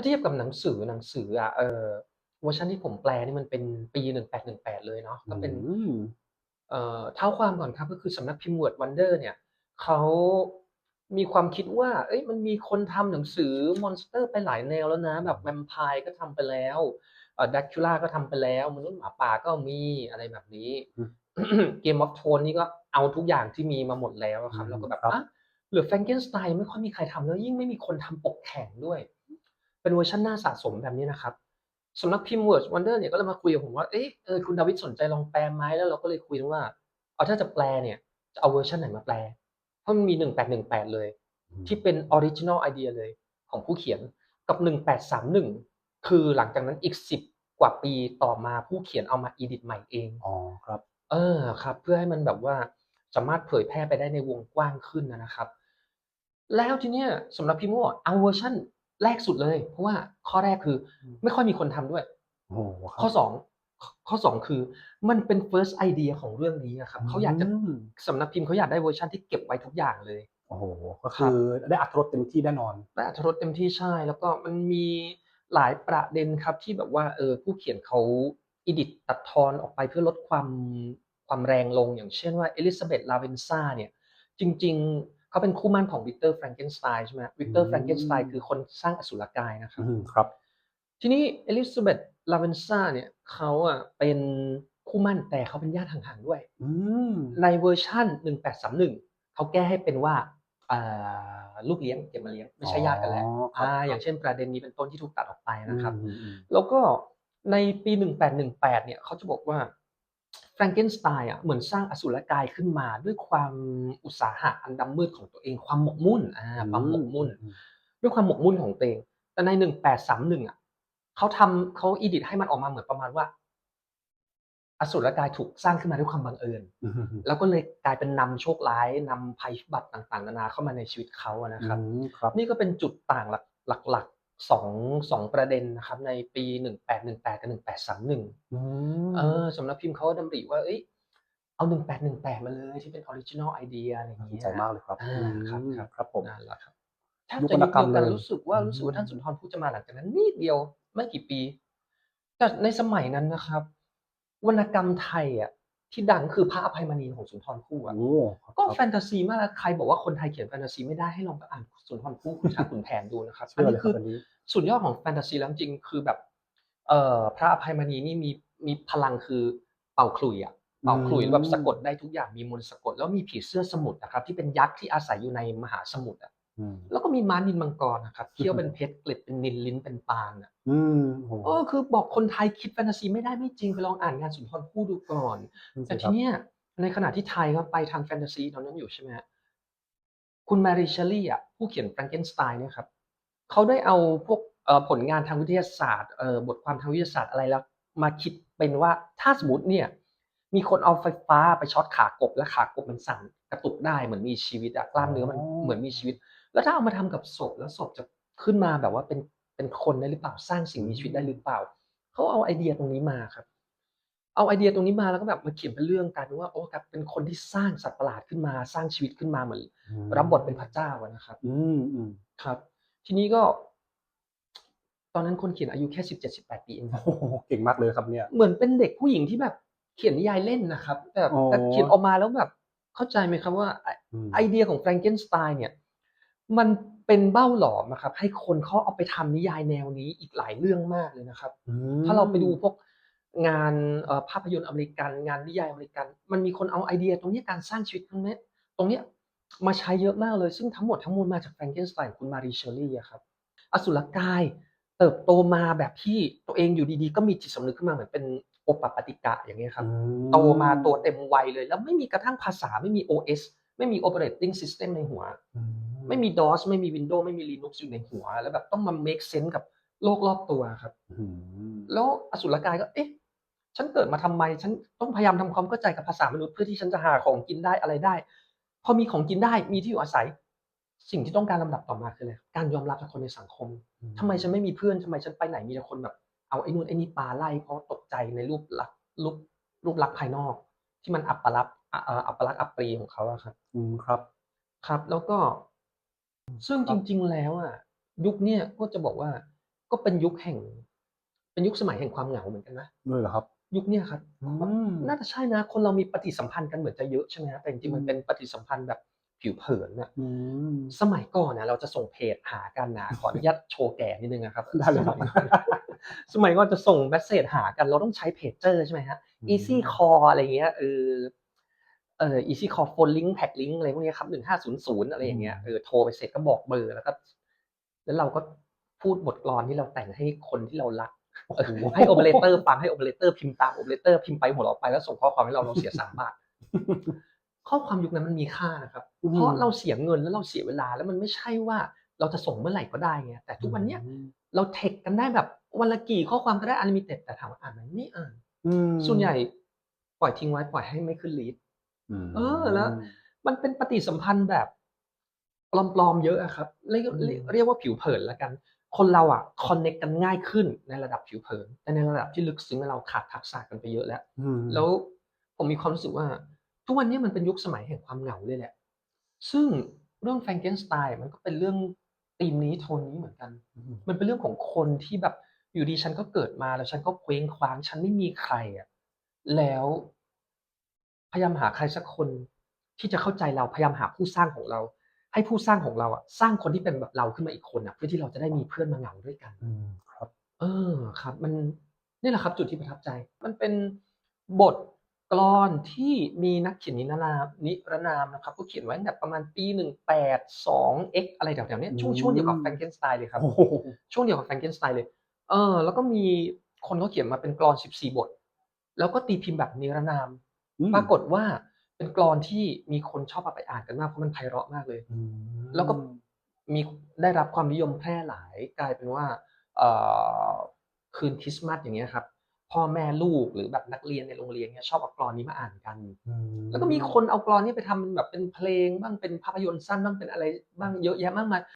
าเทียบกับหนังสือหนังสืออะเอ่อเวอร์ชันที่ผมแปลนี่มันเป็นปี1818เลยเนาะก็เป็นอืมเอ่อเท้าความก่อนครับก็คือสำนักพิมพ์ Word Wonder เนี่ยเขามีความคิดว่า เอ้ยมันมีคนทำหนังสือมอนสเตอร์ไปหลายแนวแล้วนะ แบบแวมไพร์ก็ทำไปแล้วเอ่อ Dracula ก็ทำไปแล้วมนุษย์หมาป่าก็มีอะไรแบบนี้อืม Game of Thrones นี่ก็เอาทุกอย่างที่มีมาหมดแล้วอะครับอืมแล้วก็แบบครับอะเหลือ Frankenstein ไม่ค่อยมีใครทำแล้วยิ่งไม่มีคนทำปกแข็งด้วย เป็นเวอร์ชันน่าสะสมแบบนี้นะครับสำนักพิมพ์ Word Wonder เนี่ยก็เลยมาคุยกับผมว่าเอ๊ะเออคุณดาวิดสนใจลองแปลไหมแล้วเราก็เลยคุยกันว่าเอาถ้าจะแปลเนี่ยจะเอาเวอร์ชันไหนมาแปล เพราะมันมี 1818 เลย ที่เป็นออริจิน l ลไอเดียเลยของผู้เขียนกับ 1831 คือหลังจากนั้นอีก 10 กว่าปีต่อมาผู้เขียนเอามาอีดิทใหม่เองอ๋อครับเออครับ เพื่อให้มันแบบว่าสามารถเผยแพร่ไปได้ในวงกว้างขึ้นนะนะครับ แล้วทีเนี้ยสำหรับพิมพ์ว่าเอาเวอร์ชัน แรกสุดเลย เพราะว่าข้อแรกคืออืมไม่ค่อยมีคนทำด้วยโอ้โหครัข้อบสองข้อสองคือมันเป็น first idea ของเรื่องนี้อะครับเขาอยากจะอืมสำนักพิมพ์เขาอยากได้เวอร์ชันที่เก็บไว้ทุกอย่างเลยโอ้โหก็คือได้อัตรรสเต็มที่แน่นอนและอรรถรสเต็มที่ใช่ แล้วก็มันมีหลายประเด็นครับที่แบบว่าเออผู้เขียนเขาอีดิตตัดทอนออกไปเพื่อลดความความแรงลงอย่างเช่นว่าเอลิซาเบธลาเวนซ่าเนี่ยจริง ๆ เขาเป็นคู่หมั่นของวิกเตอร์แฟรงเกนสไตน์ใช่ไหมวิกเตอร์อืมแฟรงเกนสไตน์คือคนสร้างอสุรกายนะครับอืมครับ ทีนี้เอลิซาเบธลาเวนซ่าเนี่ยเขาอะเป็นคู่หมั่นแต่เขาเป็นญาติห่างๆด้วยอืมในเวอร์ชัน1831เขาแก้ให้เป็นว่าอ่าลูกเลี้ยงเก็บมาเลี้ยงไม่ใช่ญาติกันแล้วอ๋อครับอ่าครับอย่างเช่นประเด็นนี้เป็นต้นที่ถูกตัดออกไปนะครับอืมอืมแล้วก็ในปี 1818เนี่ยเขาจะบอกว่า แฟรงเกนสไตน์อะเหมือนสร้างอสูรกายขึ้นมาด้วยความอุตสาหะอันดำมืดของตัวเองความหมกมุ่นอ่าความหมกมุ่นอืมด้วยความหมกมุ่นของตัวเอง แต่ใน1831อะเขาทำเขาอีดิทให้มันออกมาเหมือนประมาณว่า อสูรกายถูกสร้างขึ้นมาด้วยความบังเอิญอืมอืมแล้วก็เลยกลายเป็นนำโชคร้ายนำภัยพิบัติต่างๆ นานาเข้ามาในชีวิตเขาอะนะครับอืมครับนี่ก็เป็นจุดต่างหลักหลักๆ สองสองประเด็นนะครับในปี1818กับ1831อืมเออสำนักพิมพ์เขาดำริว่าเอ้ยเอา1818มาเลยที่เป็นออริจิน l ลไอเดียอะไรอย่างน่าสนเงี้ยใจมากเลยครับอ่าครับอืมครับครับผมนั่นแหละครับถ้ายุคจะวรยุรณคกรรมเดียวกันเลยรู้สึกว่าอืมรู้สึกว่าท่านสุนทรภู่จะมาหลังจากนั้นนิดเดียวไม่กี่ปี แต่ในสมัยนั้นนะครับ วรรณกรรมไทยอะ ที่ดังคือพระอภัยมณีของสุนทรภู่อะโอ้ครับก็ครับแฟนตาซีมากนะใครบอกว่าคนไทยเขียนแฟนตาซีไม่ได้ให้ลองไปอ่านสุนทรภู่ขุนช้างขุนแผนดูนะครับเชื่อันอนี้เลยคคืรับออันนี้สุดยอดของแฟนตาซีแล้วจริงๆคือแบบเอ่อพระอภัยมณีนี่มีมีพลังคือเป่าขลุ่ยอะเป่าขลุ่ยอืมแบบสะกดได้ทุกอย่างมีมนต์สะกดแล้วมีผีเสื้อสมุทรนะครับที่เป็นยักษ์ที่อาศัยอยู่ในมหาสมุทรอะอืม แล้วก็มีม้านินมังกรนะครับเขี้ยวเป็นเพชรเกล็ดเป็นนิลลิ้นเป็นปานอะอืมโอ้โหเออคือบอกคนไทยคิดแฟนตาซีไม่ได้ไม่จริงไปลองอ่านงานสุนทรภู่ดูก่อน แต่ทีเนี้ยในขณะที่ไทยก็ไปทางแฟนตาซีตอนนั้นอยู่ใช่ไหมฮะคุณแมรี่เชลลี่อะผู้เขียนแฟรงเกนสไตน์เนี่ยครับเขาได้เอาพวกเอ่อผลงานทางวิทยาศาสตร์เอ่อบทความทางวิทยาศาสตร์อะไรแล้วมาคิดเป็นว่าถ้าสมมติเนี่ยมีคนเอาไฟฟ้าไปช็อตขากบและขากบมันสั่นกระตุกได้เหมือนมีชีวิตอะกล้ามเนื้อมันอ๋อเหมือนมีชีวิต แล้วถ้าเอามาทำกับศพแล้วศพจะขึ้นมาแบบว่าเป็นเป็นคนได้หรือเปล่าสร้างสิ่งมีชีวิตได้หรือเปล่าเขาเอาไอเดียตรงนี้มาครับ เอาไอเดียตรงนี้มาแล้วก็แบบมาเขียนเป็นเรื่องกลายเป็นว่าโอ้ครับเป็นคนที่สร้างสัตว์ประหลาดขึ้นมา สร้างชีวิตขึ้นมาเหมือนอืมรับบทเป็นพระเจ้าอะนะครับอืมอืมครับ ทีนี้ก็ตอนนั้นคนเขียนอายุแค่สิบเจ็ดสิบแปดปีเองครับโอ้โหเก่งมากเลยครับเนี่ย เหมือนเป็นเด็กผู้หญิงที่แบบเขียนนิยายเล่นนะครับแต่อ๋อแต่เขียนออกมาแล้วแบบเข้าใจไหมครับว่าไออืมไอเดียของแฟรงเกนสไตน์เนี่ย มันเป็นเบ้าหลอมนะครับ ให้คนเขาเอาไปทำนิยายแนวนี้อีกหลายเรื่องมากเลยนะครับอืมถ้าเราไปดูพวกงานเอ่อภาพยนตร์อเมริกัน งานนิยายอเมริกัน มันมีคนเอาไอเดีย ตรงเนี้ยการสร้างชีวิตตรงเนี้ยตรงเนี้ยมาใช้เยอะมากเลย ซึ่งทั้งหมดทั้งมวลมาจากแฟรงเกนสไตน์ของคุณมารีเชลลี่อะครับอสุรกายเติบโตมาแบบที่ตัวเองอยู่ดีๆ ก็มีจิตสำนึกขึ้นมาเหมือนเป็นโอปปปติกะอย่างเงี้ยครับอืโตมาตัวเต็มวัยเลย แล้วไม่มีกระทั่งภาษาไม่มี OS ไม่มี operating system ในหัวอื ไม่มี DOS ไม่มี Windows ไม่มี Linux อยู่ในหัว แล้วแบบต้องมา make sense กับโลกรอบตัวครับอืมแล้วอสุรกายก็ เอ๊ะ ฉันเกิดมาทำไม ฉันต้องพยายามทำความเข้าใจกับภาษามนุษย์เพื่อที่ฉันจะหาของกินได้อะไรได้ พอมีของกินได้มีที่อยู่อาศัย สิ่งที่ต้องการลำดับต่อมาคืออะไรการยอมรับจากคนในสังคมทำไมฉันไม่มีเพื่อนทำไมฉันไปไหนมีแต่คนแบบ เอาไอ้นู่นไอ้นี่ปาไล่เพราะตกใจในรูปลักษณ์รูปรูปลักษณ์ภายนอก ที่มันอัปลักษณ์อะเอ่ออัปลักษณ์อัปรีของเขาอะครับ อืมครับ ครับ แล้วก็ ซึ่งคจรับริง ๆ แล้วอะยุคเนี้ยก็จะบอกว่า ก็เป็นยุคแห่ง เป็นยุคสมัยแห่งความเหงาเหมือนกันนะด้วยเหรอครับ ยุคเนี้ยครับอืมน่าจะใช่นะ คนเรามีปฏิสัมพันธ์กันเหมือนจะเยอะใช่ไหมฮะแต่จริงๆมันอืมเป็นปฏิสัมพันธ์แบบผิวเผินน่ะอืมสมัยก่อนนะเราจะส่งเพจหากันนะขออนุญาตโชว์แก่นิดนึงนะครับได้เลยครับสมัยก่อนสมัยก่อนจะส่งเมสเซจหากันเราต้องใช้เพจเจอร์ใช่ไหมฮะ easy call อะไรเงี้ยเออ เออ easy call phone link tag link อะไรพวกเนี้ยครับหนึ่งห้าศูนย์ศูนย์อะไรอย่างเงี้ยเออโทรไปเสร็จก็บอกเบอร์แล้วก็แล้วเราก็พูดบทกลอนที่เราแต่งให้คนที่เรารักโอ้เออโหให้โอเปอเรเตอร์ฟังให้โอเปอเรเตอร์พิมพ์ตามโอเปอเรเตอร์พิมพ์ไปหัวเราะไปแล้วส่งข้อความให้เราเราเสียสามบาทข้อความยุคนั้นมันมีค่านะครับอืมเพราะเราเสียเงินแล้วเราเสียเวลาแล้วมันไม่ใช่ว่าเราจะส่งเมื่อไหร่ก็ได้ไงแต่ทุกวันเนี้ยอืมเราเทคกันได้แบบวันละกี่ข้อความก็ได้อ n l ลิมิเต็ดแต่ถามว่าอ่านไหมไม่อ่านอืมส่วนใหญ่ปล่อยทิ้งไว้ปล่อยให้ไม่ขึ้นลีดม เออแล้วมันเป็นปฏิสัมพันธ์แบบปลอมๆเยอะอะครับเรียกอืมเรียกเรียกว่าผิวเผินละกัน คนเราอะคอนเน c กกันง่ายขึ้นในระดับผิวเผิน แต่ในระดับที่ลึกซึ้งเราขาดทักษะกันไปเยอะแล้วอืมแล้วผมมีความรู้สึกว่า ทุกวันนี้มันเป็นยุคสมัยแห่งความเหงาเลยแหละ ซึ่งเรื่องแฟรงเกนสไตน์มันก็เป็นเรื่องธีมนี้โทนนี้เหมือนกันอืมมันเป็นเรื่องของคนที่แบบอยู่ดีฉันก็เกิดมาแล้วฉันก็เคว้งคว้าง ฉันไม่มีใครอะแล้ว พยายามหาใครสักคนที่จะเข้าใจเราพยายามหาผู้สร้างของเรา ให้ผู้สร้างของเราอะสร้างคนที่เป็นแบบเราขึ้นมาอีกคนอะเพื่อที่เราจะได้มีเพื่อนมาเหงาด้วยกันอืมครับ เออครับ มันนี่แหละครับ จุดที่ประทับใจ มันเป็นบทกลอนที่มีนักเขียนนิรนามนิรนามนะครับก็เขียนไว้ตั้งแต่ประมาณปีหนึ่งแปดสองเอ็กอะไรแถวๆเนี้ยช่วงอืมช่วงเดียวกับแฟรงเกนสไตน์เลยครับโอ้โหช่วงเดียวกับแฟรงเกนสไตน์เลยเออแล้วก็มีคนเขาเขียนมาเป็นกลอน 14 บท แล้วก็ตีพิมพ์แบบนิรนามอืม ปรากฏว่าเป็นกลอนที่มีคนชอบเอาไปอ่านกันมากเพราะมันไพเราะมากเลยอืมแล้วก็มีได้รับความนิยมแพร่หลายกลายเป็นว่าเอ่อคืนคริสต์มาสอย่างเงี้ยครับ พ่อแม่ลูกหรือแบบนักเรียนในโรงเรียนเนี่ยชอบเอากลอนนี้มาอ่านกันอืมแล้วก็มีคนเอากลอนนี้ไปทำแบบเป็นเพลงบ้างเป็นภาพยนตร์สั้นบ้างเป็นอะไรบ้างเยอะแยะมากมาย